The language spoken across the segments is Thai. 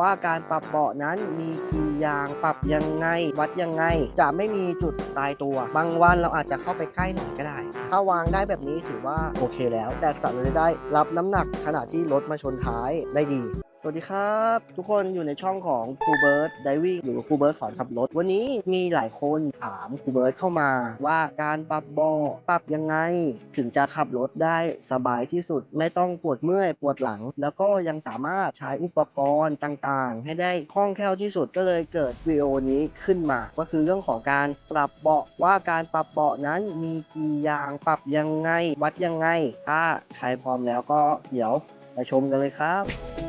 ว่าการปรับเบาะนั้นมีกี่อย่างปรับยังไง วัดยังไง จะไม่มีจุดตายตัว บางวันเราอาจจะเข้าไปใกล้หน่อยก็ได้ ถ้าวางได้แบบนี้ถือว่าโอเคแล้ว แต่สัตว์เลยได้รับน้ำหนักขณะที่รถมาชนท้ายได้ดี วัสดีครับ ทุกคนอยู่ในช่องของครูเบิร์ตไดวิ่งหรือครูเบิร์ตสอนขับรถ วันนี้มีหลายคนถามครูเบิร์ตเข้ามาว่าการปรับเบาะปรับยังไง ถึงจะขับรถได้สบายที่สุดไม่ต้องปวดเมื่อยปวดหลัง แล้วก็ยังสามารถใช้อุปกรณ์ต่างๆ ให้ได้คล่องแคล่วที่สุดก็เลยเกิดวิดีโอนี้ขึ้นมา ก็คือเรื่องของการปรับเบาะว่าการปรับเบาะนั้นมีกี่อย่างปรับยังไงวัดยังไง ถ้าใครพร้อมแล้วก็เดี๋ยวไปชมกันเลยครับ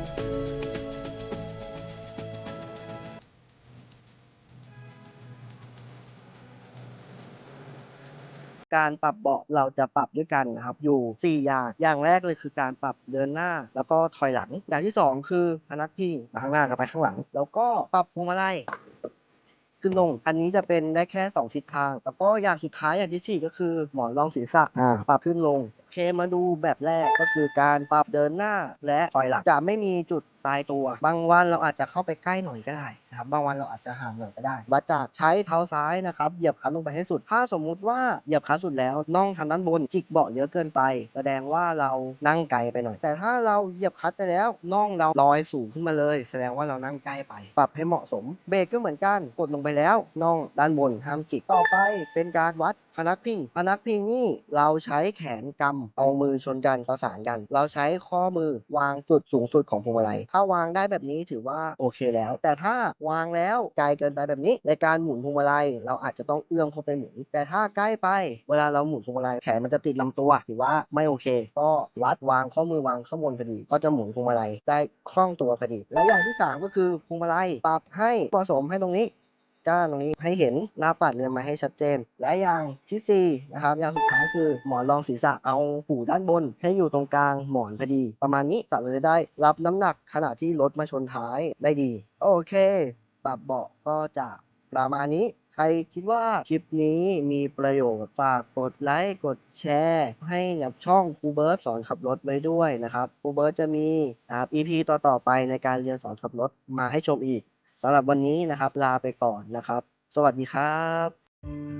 การปรับเบาะเราจะปรับด้วยกันนะครับอยู่ 4 อย่าง อย่างแรกเลยคือการปรับเดินหน้า แล้วก็ถอยหลัง อย่างที่ 2 คือพนักพิงมาข้างหน้ากับไปข้างหลัง แล้วก็ปรับพวงมาลัยขึ้นลง อันนี้จะเป็นได้แค่ 2 ทิศทาง แล้วก็อย่างสุดท้ายอย่างที่ 4 ก็คือหมอนรองศีรษะปรับขึ้นลงเคมาดูแบบแรกก็คือการปรับเดินหน้าและถอยหลังจะไม่มีจุดตายตัว บางวันเราอาจจะเข้าไปใกล้หน่อยก็ได้นะครับบางวันเราอาจจะห่างหน่อยก็ได้วัดจากใช้เท้าซ้ายนะครับเหยียบคันลงไปให้สุด ถ้าสมมุติว่าเหยียบคันสุดแล้วน่องทางด้านบนจิกเบาะเยอะเกินไป แสดงว่าเรานั่งไกลไปหน่อย แต่ถ้าเราเหยียบคันไปแล้วน่องเราลอยสูงขึ้นมาเลย แสดงว่าเรานั่งใกล้ไป ปรับให้เหมาะสมเบรกก็เหมือนกันกดลงไปแล้วน่องด้านบนห้ามจิกต่อไป เป็นการวัดพนักพิงพนักพิงนี่เราใช้แขนกำเอามือชนกันประสานกัน เราใช้ข้อมือวางจุดสูงสุดของพวงมาลัย ถ้าวางได้แบบนี้ถือว่าโอเคแล้ว แต่ถ้าวางแล้วไกลเกินไปแบบนี้ ในการหมุนพวงมาลัย เราอาจจะต้องเอื้อมเข้าไปหมุน แต่ถ้าใกล้ไป เวลาเราหมุนพวงมาลัยแขนมันจะติดลำตัวถือว่าไม่โอเค ก็วัดวางข้อมือวางข้างบนพอดี ก็จะหมุนพวงมาลัยได้คล่องตัวพอดี และอย่างที่สามก็คือพวงมาลัยปรับให้เหมาะสมให้ตรงนี้ ก้าตรงนี้ให้เห็นหน้าปัดเรือนมาให้ชัดเจน และอย่างที่สี่นะครับอย่างสุดท้ายคือหมอนรองศีรษะเอาหูด้านบน ให้อยู่ตรงกลางหมอนพอดี ประมาณนี้สัตว์เลยได้รับน้ำหนักขณะที่รถมาชนท้ายได้ดี โอเค ปรับเบาะก็จะประมาณนี้ใครคิดว่าคลิปนี้มีประโยชน์ฝากกดไลค์ กดแชร์ ให้กับช่องครูเบิร์ตสอนขับรถไว้ด้วยนะครับครูเบิร์ตจะมีนะครับ EP ต่อ ๆ ไปในการเรียนสอนขับรถมาให้ชมอีก สำหรับวันนี้นะครับ ลาไปก่อนนะครับ สวัสดีครับ